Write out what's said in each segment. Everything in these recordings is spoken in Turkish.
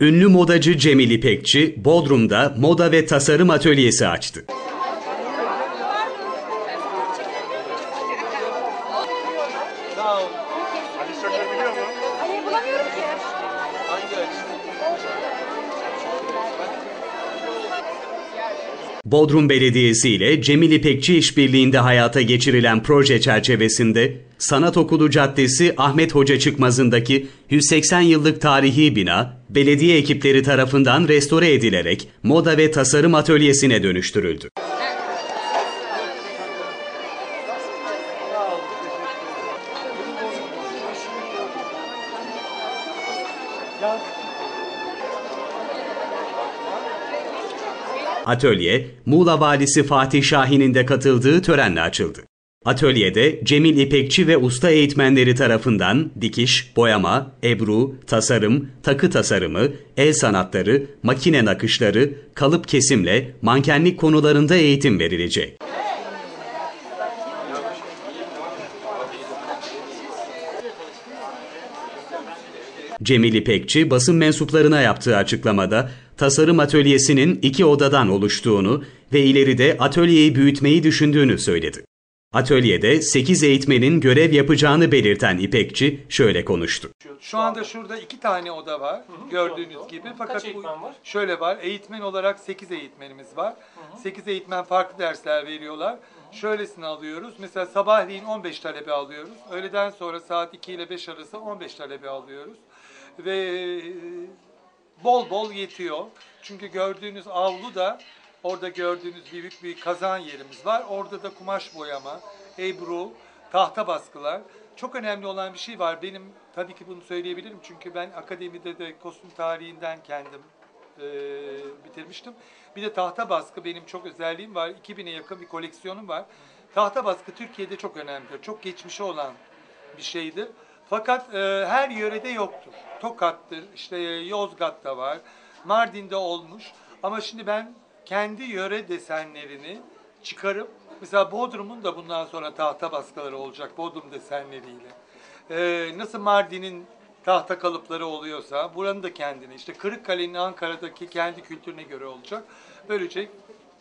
Ünlü modacı Cemil İpekçi, Bodrum'da moda ve tasarım atölyesi açtı. Bodrum Belediyesi ile Cemil İpekçi işbirliğinde hayata geçirilen proje çerçevesinde Sanat Okulu Caddesi Ahmet Hoca Çıkmazı'ndaki 180 yıllık tarihi bina belediye ekipleri tarafından restore edilerek moda ve tasarım atölyesine dönüştürüldü. Atölye, Muğla Valisi Fatih Şahin'in de katıldığı törenle açıldı. Atölyede Cemil İpekçi ve usta eğitmenleri tarafından dikiş, boyama, ebru, tasarım, takı tasarımı, el sanatları, makine nakışları, kalıp kesimle mankenlik konularında eğitim verilecek. Cemil İpekçi basın mensuplarına yaptığı açıklamada tasarım atölyesinin iki odadan oluştuğunu ve ileride atölyeyi büyütmeyi düşündüğünü söyledi. Atölyede 8 eğitmenin görev yapacağını belirten İpekçi şöyle konuştu. Şu anda şurada iki tane oda var gördüğünüz gibi. Fakat bu şöyle var. Eğitmen olarak 8 eğitmenimiz var. 8 eğitmen farklı dersler veriyorlar. Şöylesini alıyoruz. Mesela sabahleyin 15 talebe alıyoruz. Öğleden sonra saat 2 ile 5 arası 15 talebe alıyoruz. Ve e, bol bol yetiyor. Çünkü gördüğünüz avlu da orada gördüğünüz büyük bir kazan yerimiz var. Orada da kumaş boyama, ebru, tahta baskılar. Çok önemli olan bir şey var. Benim tabii ki bunu söyleyebilirim. Çünkü ben akademide de kostüm tarihinden kendim e, bitirmiştim. Bir de tahta baskı benim çok özelliğim var. 2000'e yakın bir koleksiyonum var. Tahta baskı Türkiye'de çok önemlidir. Çok geçmişi olan bir şeydir. Fakat e, her yörede yoktur. Tokat'tır, işte Yozgat'ta var, Mardin'de olmuş. Ama şimdi ben kendi yöre desenlerini çıkarıp, mesela Bodrum'un da bundan sonra tahta baskıları olacak, Bodrum desenleriyle. E, nasıl Mardin'in tahta kalıpları oluyorsa, buranın da kendine, işte Kırıkkale'nin Ankara'daki kendi kültürüne göre olacak. Böylece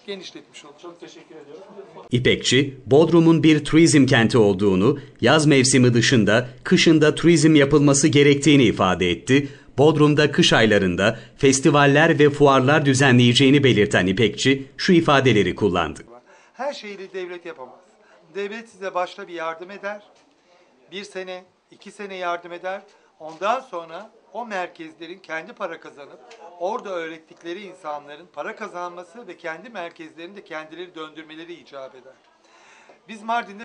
genişletmiş olacak. Çok teşekkür ediyorum. İpekçi, Bodrum'un bir turizm kenti olduğunu, yaz mevsimi dışında kışında turizm yapılması gerektiğini ifade etti. Bodrum'da kış aylarında festivaller ve fuarlar düzenleyeceğini belirten İpekçi şu ifadeleri kullandı. Her şeyi de devlet yapamaz. Devlet size başta bir yardım eder. Bir sene, iki sene yardım eder. Ondan sonra o merkezlerin kendi para kazanıp orada öğrettikleri insanların para kazanması ve kendi merkezlerini de kendileri döndürmeleri icap eder. Biz Mardin'de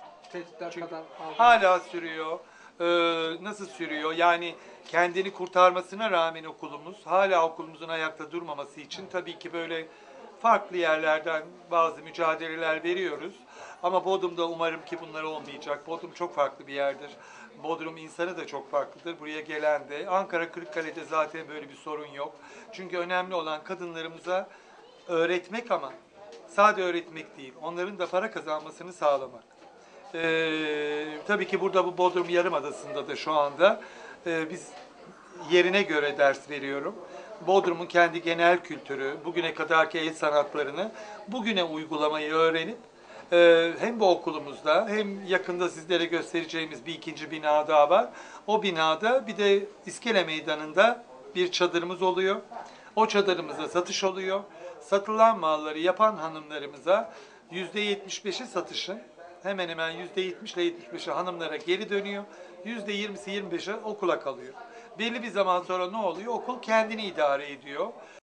aldım. hala sürüyor. Ee, nasıl sürüyor? Yani kendini kurtarmasına rağmen okulumuz hala okulumuzun ayakta durmaması için tabii ki böyle farklı yerlerden bazı mücadeleler veriyoruz. Ama Bodrum'da umarım ki bunlar olmayacak. Bodrum çok farklı bir yerdir. Bodrum insanı da çok farklıdır. Buraya gelen de. Ankara Kırıkkale'de zaten böyle bir sorun yok. Çünkü önemli olan kadınlarımıza öğretmek ama sade öğretmek değil. Onların da para kazanmasını sağlamak. Ee, tabii ki burada bu Bodrum Yarımadası'nda da şu anda e, biz yerine göre ders veriyorum. Bodrum'un kendi genel kültürü, bugüne kadarki el sanatlarını bugüne uygulamayı öğrenip e, hem bu okulumuzda hem yakında sizlere göstereceğimiz bir ikinci bina daha var. O binada bir de İskele Meydanı'nda bir çadırımız oluyor. O çadırımızda satış oluyor. Satılan malları yapan hanımlarımıza %75'i satışın hemen hemen %70 ile %75'i hanımlara geri dönüyor. %20'si 25'i okula kalıyor. Belli bir zaman sonra ne oluyor? Okul kendini idare ediyor.